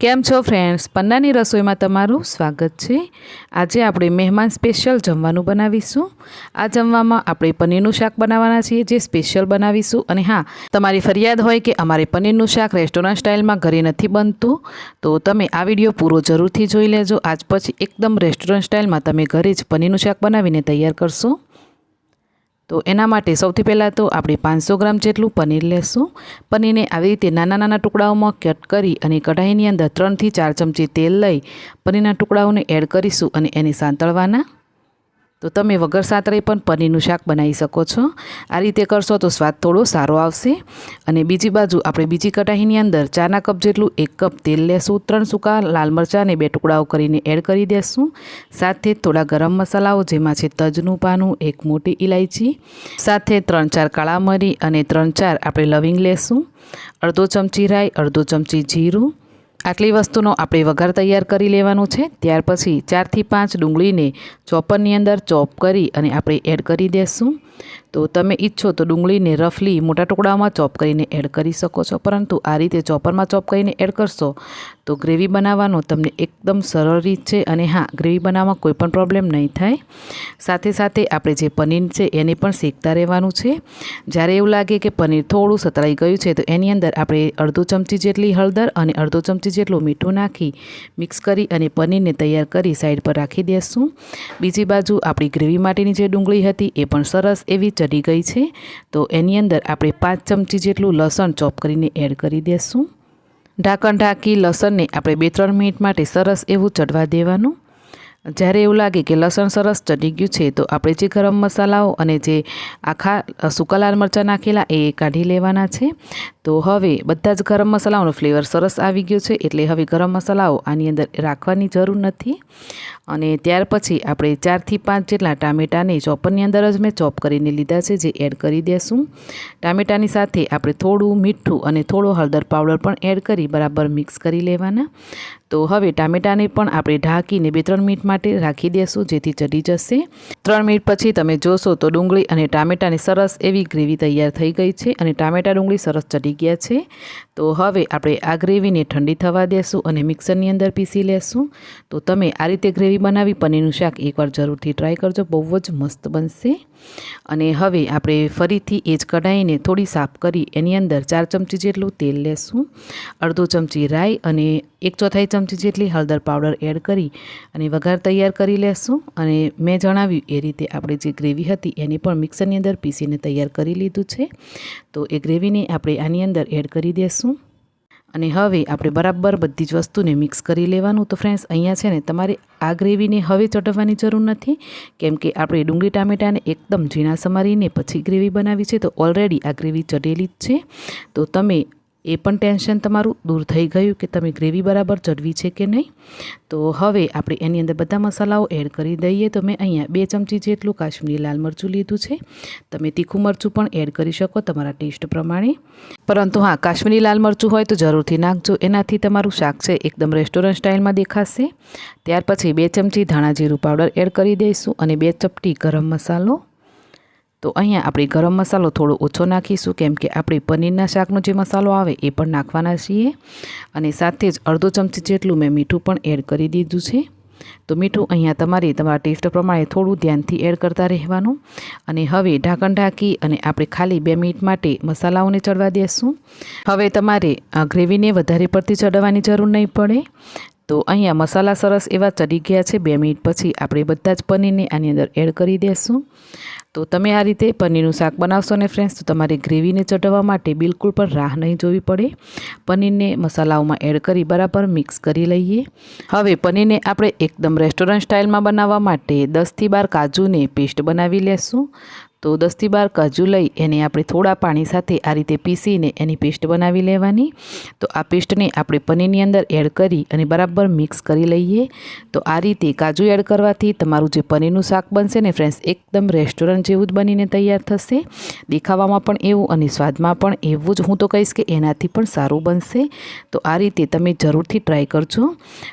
કેમ છો ફ્રેન્ડ્સ પન્નાની રસોઈમાં તમારું સ્વાગત છે. આજે આપણે મહેમાન સ્પેશિયલ જમવાનું બનાવીશું. આ જમવામાં આપણે પનીરનું શાક બનાવવાના છીએ, જે સ્પેશિયલ બનાવીશું. અને હા, તમારી ફરિયાદ હોય કે અમારે પનીરનું શાક રેસ્ટોરન્ટ સ્ટાઇલમાં ઘરે નથી બનતું, તો તમે આ વીડિયો પૂરો જરૂરથી જોઈ લેજો. આજ પછી એકદમ રેસ્ટોરન્ટ સ્ટાઇલમાં તમે ઘરે જ પનીરનું શાક બનાવીને તૈયાર કરશો. તો એના માટે સૌથી પહેલાં તો આપણે પાંચસો ગ્રામ જેટલું પનીર લેશું. પનીરને આવી રીતે નાના નાના ટુકડાઓમાં કટ કરી અને કઢાઈની અંદર ત્રણથી ચાર ચમચી તેલ લઈ પનીરના ટુકડાઓને એડ કરીશું અને એને સાંતળવાના. તો તમે વગર સાતરે પણ પનીરનું શાક બનાવી શકો છો. આ રીતે કરશો તો સ્વાદ થોડો સારો આવશે. અને બીજી બાજુ આપણે બીજી કઢાઈની અંદર ચાના કપ જેટલું એક કપ તેલ લેશું, ત્રણ સૂકા લાલ મરચાં અને બે ટુકડાઓ કરીને એડ કરી દેશું. સાથે થોડા ગરમ મસાલાઓ જેમાં છે તજનું પાનું, એક મોટી ઇલાયચી સાથે ત્રણ ચાર કાળા મરી અને ત્રણ ચાર આપણે લવિંગ લેશું. અડધો ચમચી રાઈ, અડધો ચમચી જીરું. આટલી વસ્તુનો આપણે વઘાર તૈયાર કરી લેવાનું છે. ત્યાર પછી ચારથી પાંચ ડુંગળીને ચોપરની અંદર ચોપ કરી અને આપણે એડ કરી દઈશું તો તમે ઈચ્છો તો ડુંગળીને રફલી મોટા ટુકડામાં ચોપ કરીને એડ કરી શકો છો. પરંતુ આ રીતે ચોપરમાં ચોપ કરીને એડ કરશો તો ગ્રેવી બનાવવાનો તમને એકદમ સરળ રીત છે અને હા, ગ્રેવી બનાવવામાં કોઈ પણ પ્રોબ્લેમ નહીં થાય. સાથે સાથે આપણે જે પનીર છે એને પણ શેકતા રહેવાનું છે. જ્યારે એવું લાગે કે પનીર થોડું સતળાઈ ગયું છે તો એની અંદર આપણે અડધો ચમચી જેટલી હળદર અને અડધો ચમચી જેટલું મીઠું નાખી મિક્સ કરી અને પનીરને તૈયાર કરી સાઈડ પર રાખી દઈશું બીજી બાજુ આપણી ગ્રેવી માટેની જે ડુંગળી હતી એ પણ સરસ એવી ચડી ગઈ છે. તો એની અંદર આપણે પાંચ ચમચી જેટલું લસણ ચોપ કરીને એડ કરી દઈશું ઢાંકણ ઢાંકી લસણને આપણે બે ત્રણ મિનિટ માટે સરસ એવું ચડવા દેવાનું. જ્યારે એવું લાગે કે લસણ સરસ ચડી ગયું છે, તો આપણે જે ગરમ મસાલાઓ અને જે આખા સૂકા લાલ મરચાં નાખેલા એ કાઢી લેવાના છે. તો હવે બધા જ ગરમ મસાલાઓનો ફ્લેવર સરસ આવી ગયો છે, એટલે હવે ગરમ મસાલાઓ આની અંદર રાખવાની જરૂર નથી. અને ત્યાર પછી આપણે ચારથી પાંચ જેટલા ટામેટાને ચોપરની અંદર જ મેં ચોપ કરીને લીધા છે, જે એડ કરી દેશું. ટામેટાની સાથે આપણે થોડું મીઠું અને થોડો હળદર પાવડર પણ એડ કરી બરાબર મિક્સ કરી લેવાના. તો હવે ટામેટાને પણ આપણે ઢાંકીને બે ત્રણ મિનિટ માટે રાખી દેશું, જેથી ચડી જશે. ત્રણ મિનિટ પછી તમે જોશો તો ડુંગળી અને ટામેટાની સરસ એવી ગ્રેવી તૈયાર થઈ ગઈ છે અને ટામેટા ડુંગળી સરસ ચડી ગયા છે. તો હવે આપણે આ ગ્રેવીને ઠંડી થવા દેશું અને મિક્સરની અંદર પીસી લેશું. તો તમે આ રીતે ગ્રેવી બનાવી પનીરનું શાક એકવાર જરૂરથી ટ્રાય કરજો, બહુ જ મસ્ત બનશે. અને હવે આપણે ફરીથી એ જ કઢાઈને થોડી સાફ કરી એની અંદર ચાર ચમચી જેટલું તેલ લેશું, અડધો ચમચી રાઈ અને એક ચોથાઈ ચમચી જેટલી હળદર પાવડર એડ કરી અને વઘાર તૈયાર કરી લેશું. અને મેં જણાવ્યું એ રીતે આપણે જે ગ્રેવી હતી એને પણ મિક્સરની અંદર પીસીને તૈયાર કરી લીધું છે. તો એ ગ્રેવીને આપણે આની અંદર એડ કરી દઈશું અને હવે આપણે બરાબર બધી જ વસ્તુને મિક્સ કરી લેવાનું. તો ફ્રેન્ડ્સ અહીંયા છે ને તમારે આ ગ્રેવીને હવે ચટવવાની જરૂર નથી. કેમ કે આપણે ડુંગળી, ટામેટાને એકદમ ઝીણા સમારીને પછી ગ્રેવી બનાવી છે. તો ઓલરેડી આ ગ્રેવી ચડેલી જ છે. તો તમે એ પણ ટેન્શન તમારું દૂર થઈ ગયું કે તમે ગ્રેવી બરાબર ચડવી છે કે નહીં? તો હવે આપણે એની અંદર બધા મસાલાઓ એડ કરી દઈએ. તો મેં અહીંયા બે ચમચી જેટલું કાશ્મીરી લાલ મરચું લીધું છે. તમે તીખું મરચું પણ એડ કરી શકો તમારા ટેસ્ટ પ્રમાણે. પરંતુ હા, કાશ્મીરી લાલ મરચું હોય તો જરૂરથી નાખજો. એનાથી તમારું શાક છે એકદમ રેસ્ટોરન્ટ સ્ટાઇલમાં દેખાશે. ત્યાર પછી બે ચમચી ધાણા જીરું પાવડર એડ કરી દઈશું અને બે ચપટી ગરમ મસાલો તો અહીંયા આપણે ગરમ મસાલો થોડો ઓછો નાખીશું, કેમ કે આપણે પનીરના શાકનો જે મસાલો આવે એ પણ નાખવાના છીએ. અને સાથે જ અડધો ચમચી જેટલું મેં મીઠું પણ એડ કરી દીધું છે. તો મીઠું અહીંયા તમારે, તમારા ટેસ્ટ પ્રમાણે થોડું ધ્યાનથી એડ કરતા રહેવાનું. અને હવે ઢાંકણ ઢાંકી અને આપણે ખાલી બે મિનિટ માટે મસાલાઓને ચડવા દેશું. હવે તમારે ગ્રેવીને વધારે પડતી ચડવાની જરૂર નહીં પડે. તો અહીંયા મસાલા સરસ એવા ચડી ગયા છે. બે મિનિટ પછી આપણે બધા જ પનીરને આની અંદર એડ કરી દઈશું તો તમે આ રીતે પનીરનું શાક બનાવશો ને ફ્રેન્ડ્સ તો તમારે ગ્રેવીને ચઢવવા માટે બિલકુલ પણ રાહ નહીં જોવી પડે. પનીરને મસાલાઓમાં એડ કરી બરાબર મિક્સ કરી લઈએ. હવે પનીરને આપણે એકદમ રેસ્ટોરન્ટ સ્ટાઇલમાં બનાવવા માટે દસથી બાર કાજુને પેસ્ટ બનાવી લેશું. તો દસથી બાર કાજુ લઈ એને આપણે થોડા પાણી સાથે આ રીતે પીસીને એની પેસ્ટ બનાવી લેવાની. તો આ પેસ્ટને આપણે પનીરની અંદર એડ કરી અને બરાબર મિક્સ કરી લઈએ. તો આ રીતે કાજુ એડ કરવાથી તમારું જે પનીરનું શાક બનશે ને ફ્રેન્ડ્સ એકદમ રેસ્ટોરન્ટ જેવું જ બનીને તૈયાર થશે. દેખાવામાં પણ એવું અને સ્વાદમાં પણ એવું જ હું તો કહીશ કે એનાથી પણ સારું બનશે. તો આ રીતે તમે જરૂરથી ટ્રાય કરજો.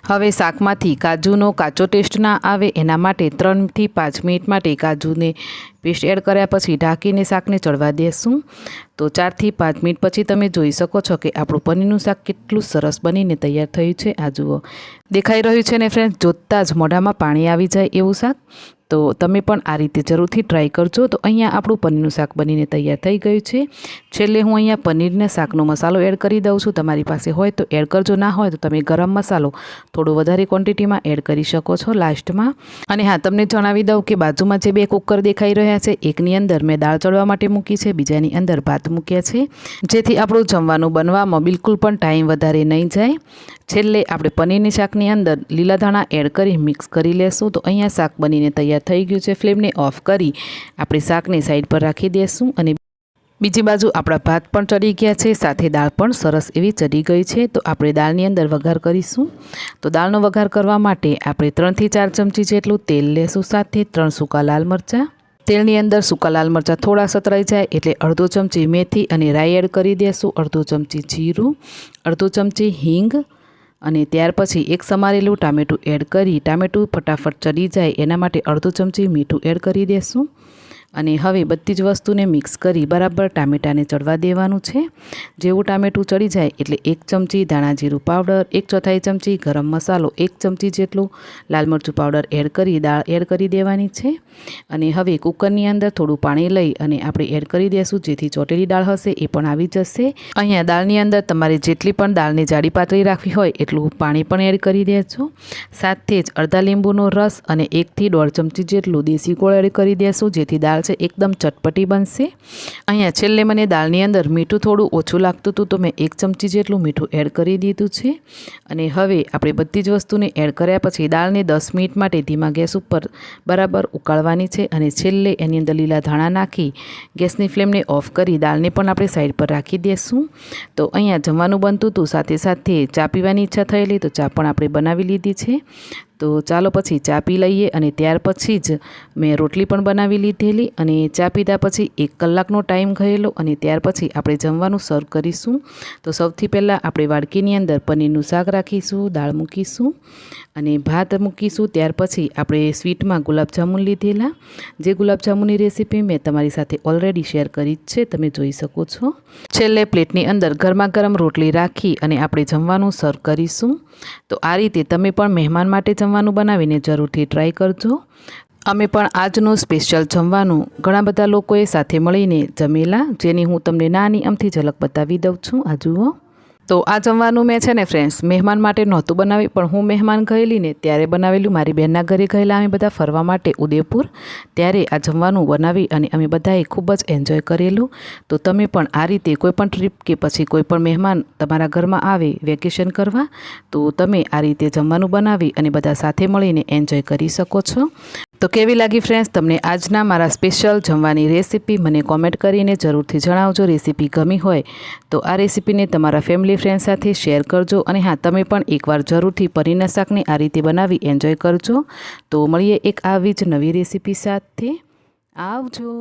હવે શાકમાંથી કાજુનો કાચો ટેસ્ટ ના આવે એના માટે ત્રણથી પાંચ મિનિટ માટે કાજુને પેસ્ટ એડ કર્યા પછી ઢાંકીને શાકને ચડવા દેશું. તો ચારથી પાંચ મિનિટ પછી તમે જોઈ શકો છો કે આપણું પનીરનું શાક કેટલું સરસ બનીને તૈયાર થયું છે. આ જુઓ. દેખાઈ રહ્યું છે ને ફ્રેન્ડ જોતાં જ મોઢામાં પાણી આવી જાય એવું શાક. તો તમે પણ આ રીતે જરૂરથી ટ્રાય કરજો. તો અહીંયા આપણું પનીરનું શાક બનીને તૈયાર થઈ ગયું છે. છેલ્લે હું અહીંયા પનીરને શાકનો મસાલો એડ કરી દઉં છું. તમારી પાસે હોય તો એડ કરજો. ના હોય તો તમે ગરમ મસાલો થોડો વધારે ક્વોન્ટિટીમાં એડ કરી શકો છો લાસ્ટમાં અને હા, તમને જણાવી દઉં કે બાજુમાં જે બે કુકર દેખાઈ રહ્યા છે, એકની અંદર મેં દાળ ચડવા માટે મૂકી છે, બીજાની અંદર ભાત મૂક્યા છે. જેથી આપણું જમવાનું બનવામાં બિલકુલ પણ ટાઈમ વધારે નહીં જાય. છેલ્લે આપણે પનીરની શાકની અંદર લીલા ધાણા એડ કરી મિક્સ કરી લેશું. તો અહીંયા શાક બનીને તૈયાર થઈ ગયું છે. ફ્લેમને ઓફ કરી આપણે શાકને સાઈડ પર રાખી દઈશું અને બીજી બાજુ આપણા ભાત પણ ચડી ગયા છે. સાથે દાળ પણ સરસ એવી ચડી ગઈ છે. તો આપણે દાળની અંદર વઘાર કરીશું. તો દાળનો વઘાર કરવા માટે આપણે ત્રણથી ચાર ચમચી જેટલું તેલ લેશું. સાથે ત્રણ સૂકા લાલ મરચાં. તેલની અંદર સૂકા લાલ મરચાં થોડા સતરાઈ જાય એટલે અડધો ચમચી મેથી અને રાઈ એડ કરી દેશું. અડધો ચમચી જીરું. અડધો ચમચી હિંગ. અને ત્યાર પછી એક સમારેલું ટામેટું એડ કરી ટામેટું ફટાફટ ચડી જાય એના માટે અડધો ચમચી મીઠું એડ કરી દેશું. અને હવે બધી જ વસ્તુને મિક્સ કરી બરાબર ટામેટાને ચડવા દેવાનું છે. જેવું ટામેટું ચડી જાય એટલે એક ચમચી ધાણા જીરું પાવડર એક ચોથાઈ ચમચી ગરમ મસાલો, એક ચમચી જેટલું લાલ મરચું પાવડર એડ કરી, દાળ એડ કરી દેવાની છે. અને હવે કુકરની અંદર થોડું પાણી લઈ અને આપણે એડ કરી દઈશું જેથી ચોટેલી દાળ હશે, એ પણ આવી જશે. અહીંયા દાળની અંદર તમારે જેટલી પણ દાળની જાડી પાતળી રાખવી હોય એટલું પાણી પણ એડ કરી દેજો. સાથે જ અડધા લીંબુનો રસ અને એકથી દોઢ ચમચી જેટલું દેશી ગોળ એડ કરી દેશું, જેથી દાળ છે, એકદમ ચટપટી બનશે. અહીંયા છેલ્લે મને દાળની અંદર મીઠું થોડું ઓછું લાગતું હતું તો મેં એક ચમચી જેટલું મીઠું એડ કરી દીધું છે. અને હવે આપણે બધી જ વસ્તુને એડ કર્યા પછી દાળને દસ મિનિટ માટે ધીમા ગેસ ઉપર બરાબર ઉકાળવાની છે અને છેલ્લે એની અંદર લીલા ધાણા નાખી, ગેસની ફ્લેમને ઓફ કરી દાળને પણ આપણે સાઈડ પર રાખી દઈશું તો અહીંયા જમવાનું બનતું હતું, સાથે સાથે ચા પીવાની ઈચ્છા થયેલી તો ચા પણ આપણે બનાવી લીધી છે. તો ચાલો પછી ચા પી લઈએ અને ત્યાર પછી જ મેં રોટલી પણ બનાવી લીધેલી અને ચા પીધા પછી એક કલાકનો ટાઈમ ગયેલો અને ત્યાર પછી આપણે જમવાનું સર્વ કરીશું. તો સૌથી પહેલાં આપણે વાડકીની અંદર પનીરનું શાક રાખીશું, દાળ મૂકીશું અને ભાત મૂકીશું. ત્યાર પછી આપણે સ્વીટમાં ગુલાબજાંબુ લીધેલા. જે ગુલાબજાંબુની રેસીપી મેં તમારી સાથે ઓલરેડી શેર કરી છે, તમે જોઈ શકો છો. છેલ્લે પ્લેટની અંદર ગરમા ગરમ રોટલી રાખી અને આપણે જમવાનું સર્વ કરીશું. તો આ રીતે તમે પણ મહેમાન માટે જમવાનું બનાવીને જરૂરથી ટ્રાય કરજો. અમે પણ આજનું સ્પેશિયલ જમવાનું ઘણા બધા લોકોએ સાથે મળીને જમેલા, જેની હું તમને નાની અમથી ઝલક બતાવી દઉં છું. આ જુઓ. તો આ જમવાનું મેં છે ને ફ્રેન્ડ્સ મહેમાન માટે નહોતું બનાવી પણ હું મહેમાન ગયેલી ને ત્યારે બનાવેલું મારી બહેનના ઘરે ગયેલા અમે બધા ફરવા માટે ઉદયપુર. ત્યારે આ જમવાનું બનાવી અને અમે બધાએ ખૂબ જ એન્જોય કરેલું. તો તમે પણ આ રીતે કોઈ પણ ટ્રીપ કે પછી કોઈ પણ મહેમાન તમારા ઘરમાં આવે વેકેશન કરવા, તો તમે આ રીતે જમવાનું બનાવી અને બધા સાથે મળીને એન્જોય કરી શકો છો. તો કેવી લાગી ફ્રેન્ડ્સ તમને આજના મારા સ્પેશિયલ જમવાની રેસીપી મને કોમેન્ટ કરીને જરૂરથી જણાવજો. રેસીપી ગમી હોય તો આ રેસીપીને તમારા ફેમિલી ફ્રેન્ડ સાથે શેર કરજો અને હા, તમે પણ એકવાર જરૂરથી પનીરના શાકને આ રીતે બનાવી એન્જોય કરજો. તો મળીએ એક આવી જ નવી રેસીપી સાથે. આવજો.